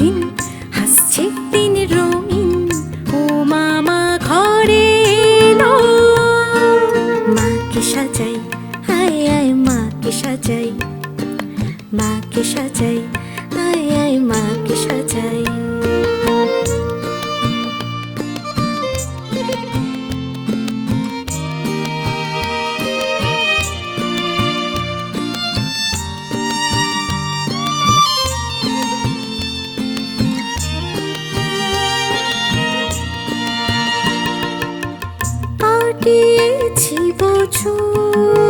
দিন, হাসছে দিন রঙিন। ও মামা ঘরে এলো। মাকে সাজাই, আয় আয়, মাকে সাজাই। মাকে সাজাই, আয় আয়, মাকে সাজাই। কাটিয়েছি বছর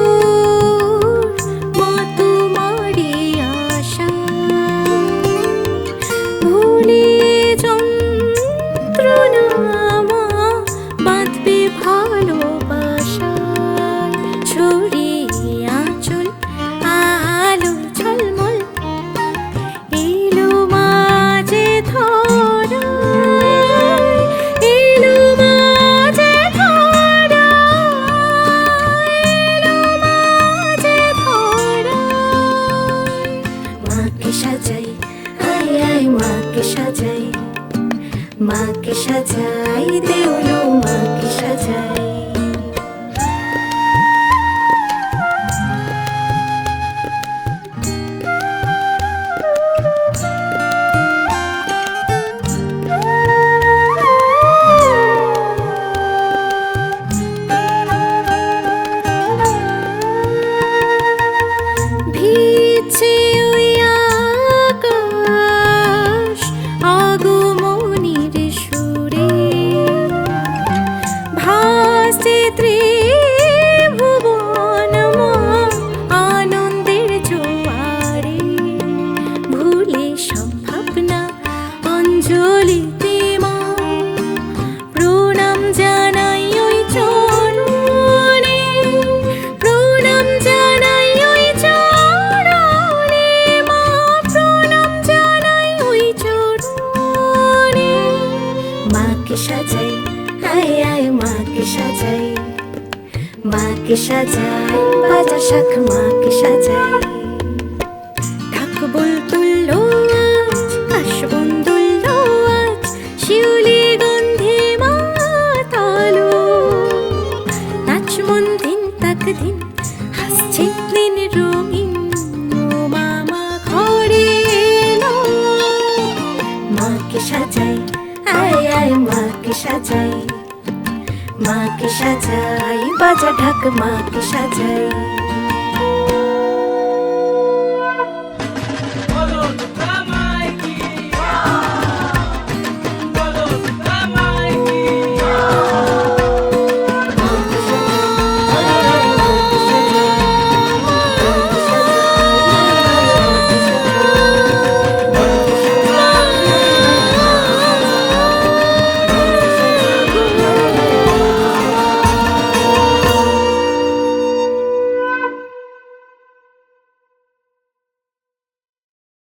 মাকে সাজাই। আয় আয় মাকে সাজাই। মাকে সাজাই দেউলো মাকে সাজাই। মাকে সাজাই। আয় আয় মাকে সাজাই। মাকে সাজাই বাজার শাখ মাকে সাজাই। মাকে সাজাই মাকে সাজাই বাজা ঢাক মাকে সাজাই।